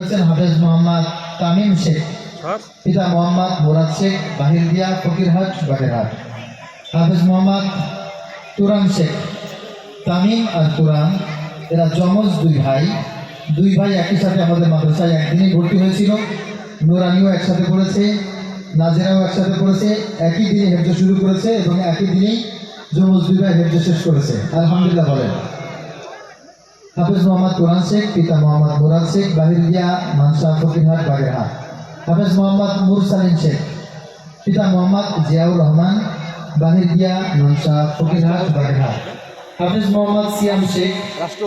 হচ্ছেন হাফেজ মোহাম্মদ তামিম শেখ। পিতা মোহাম্মদ মুরাদ শেখ বাহিরদিয়া ফকিরহাট বাগেরহাট। হাফেজ মোহাম্মদ তুরান শেখ। তামিম আর তুরান এরা যমজ দুই ভাই। দুই ভাই একই সাথে আমাদের মাদ্রাসায় একদিনেই ভর্তি হয়েছিল। নুরানিও একসাথে পড়েছে নাজেরাও একসাথে পড়েছে একই দিনে হেফজ শুরু করেছে এবং একই দিনেই যমজ দুই ভাই হেফজ শেষ করেছে। আলহামদুলিল্লাহ বলেন। হাফিজ মোহাম্মদ কোরআন শেখ, পিতা মোহাম্মদ মুরাদ শেখ বাহিরিয়া মানসা ফকিরহাট, বাগেরহাট। হাফিজ মোহাম্মদ মুরসালিন শেখ, পিতা মোহাম্মদ জিয়াউর রহমান বাহিরিয়া মানসা ফকিরহাট, বাগেরহাট। হাফিজ মোহাম্মদ সিয়াম শেখ,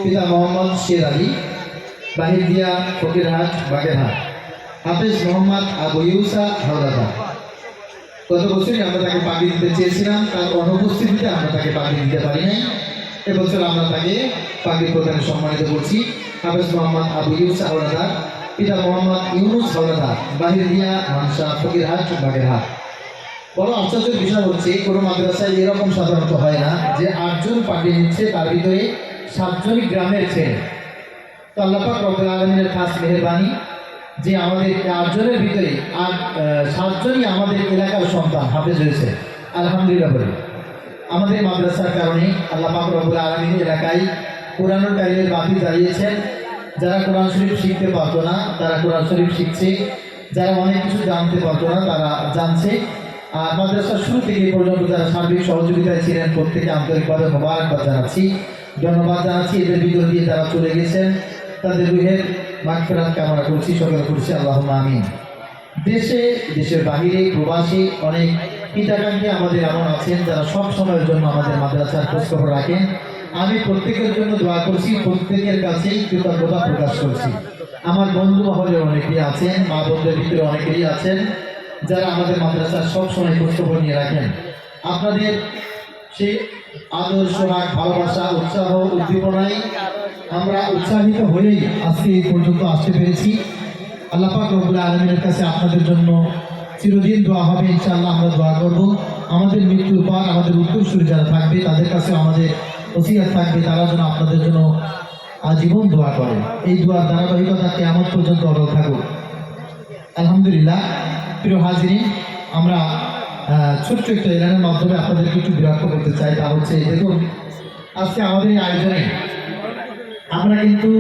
পিতা মোহাম্মদ শের আলী বাহিরিয়া ফকিরহাট, বাগেরহাট। হাফিজ মোহাম্মদ আবু ইউসা হাওলাদা গত বছরই আমরা তাকে পাখি দিতে চেয়েছিলাম, তার অনুপস্থিতিতে আমরা তাকে পাখি দিতে পারি নাই। এবছর আমরা তাকে পাখি প্রদানে সম্মানিত করছি। হাফেজ মোহাম্মদ আবু ইউস হাওলাদার, পিতা মোহাম্মদ ইউনুস হাওলাদার বাহিরিয়া মানসা ফকিরহাট বাগেরহাট বড় আশ্চর্যের বিষয় হচ্ছে, কোনো মাদ্রাসায় এরকম সাধারণত হয় না যে আটজন পাখি নিচ্ছে, তার ভিতরে সাতজনই গ্রামের ছেলে। তো আল্লাপাক রব্বুল আলমিনের খাস মেহরবানি যে আমাদের আটজনের ভিতরে আট সাতজনই আমাদের এলাকার সন্তান হাফেজ হয়েছে। আলহামদুলিল্লাহ আমাদের মাদ্রাসার কারণে আল্লাহ পাক রব্বুল আলমিন এলাকায় কোরআনুল কারিমের বাতি দাঁড়িয়েছেন যারা কোরআন শরীফ শিখতে পারতো না, তারা কোরআন শরীফ শিখছে। যারা অনেক কিছু জানতে পারতো না, তারা জানছে। আর মাদ্রাসার শুরু থেকে পর্যন্ত যারা সার্বিক সহযোগিতায় ছিলেন প্রত্যেকে আন্তরিকভাবে মোবারকবাদ জানাচ্ছি। ধন্যবাদ জানাচ্ছি এদের ভিতর দিয়ে যারা চলে গেছেন। তাদের রুহের মাগফিরাত কামনা করছি। সকলে করছি আল্লাহ আমিন। দেশে, দেশের বাহিরে, প্রবাসী অনেক হিতাকাঙ্ক্ষী আমাদের এমন আছেন যারা সব সময়ের জন্য আমাদের মাদ্রাসার খোঁজখবর রাখেন। আমি প্রত্যেকের জন্য দোয়া করছি, প্রত্যেকের কাছেই কৃতজ্ঞতা প্রকাশ করছি। আমার বন্ধু মহলে অনেকেই আছেন, মা বন্ধুদের ভিতরে অনেকেই আছেন, যারা আমাদের মাদ্রাসার সব সময় খোঁজখবর নিয়ে রাখেন। আপনাদের সেই আদর্শ রাগ, ভালোবাসা, উৎসাহ, উদ্দীপনায় আমরা উৎসাহিত হয়েই আজকে এই পর্যন্ত আসতে পেরেছি। আল্লাহ পাক রব্বুল আলমীর কাছে আপনাদের জন্য চিরদিন দোয়া হবে, ইনশাআল্লাহ আমরা দোয়া করব। আমাদের মৃত্যুর পর আমাদের উত্তরসূরি যারা থাকবে, তাদের কাছে আমাদের ওসিয়াত থাকবে, তারা যেন আপনাদের জন্য আজীবন দোয়া করে। এই দোয়ার ধারাবাহিকতা কেমন পর্যন্ত অটল থাকুক। আলহামদুলিল্লাহ, প্রিয় হাজিরিন, আমরা ছোট্ট একটা এলানের মাধ্যমে আপনাদেরকে একটু বিরক্ত করতে চাই। তা হচ্ছে, দেখুন, আজকে আমাদের এই আয়োজনে আমরা কিন্তু